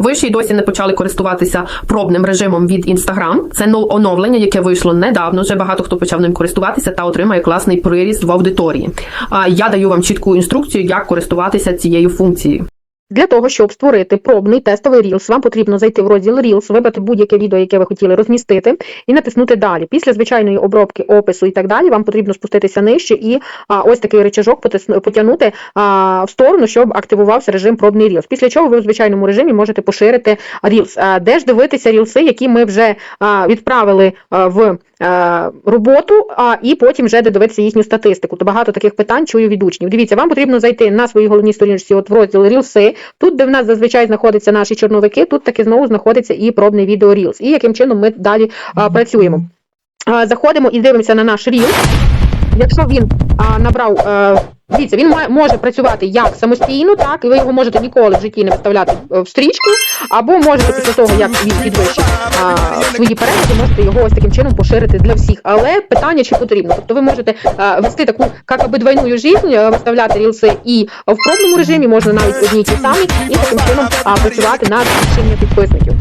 Ви ще й досі не почали користуватися пробним режимом від Instagram. Це но- оновлення, яке вийшло недавно. Вже багато хто почав ним користуватися та отримає класний приріст в аудиторії. А я даю вам чітку інструкцію, як користуватися цією функцією. Для того, щоб створити пробний тестовий Reels, вам потрібно зайти в розділ Reels, вибрати будь-яке відео, яке ви хотіли розмістити, і натиснути далі. Після звичайної обробки опису і так далі, вам потрібно спуститися нижче і а, ось такий речажок потягнути а, в сторону, щоб активувався режим пробний Reels. Після чого ви в звичайному режимі можете поширити Reels. А, де ж дивитися рілси, які ми вже а, відправили а, в роботу, а, і потім вже додивитися їхню статистику. То багато таких питань чую від учнів. Дивіться, вам потрібно зайти на своїй головній сторінці, от в розділ Рілси. Тут, де в нас зазвичай знаходяться наші чорновики, тут таки знову знаходиться і пробний відео Reels. І яким чином ми далі а, працюємо. А, заходимо і дивимося на наш Reel. Якщо він а, набрав. е, Дивіться, він має- може працювати як самостійно, так, і ви його можете ніколи в житті не виставляти е, в стрічку, або можете після того, як він підвищить свої перегляди, можете його ось таким чином поширити для всіх. Але питання чи потрібно. Тобто ви можете а, вести таку як аби двойну жизнь, е, виставляти рілси і в пробному режимі, можна навіть одні ті самі, і таким чином а, працювати на збільшення підписників.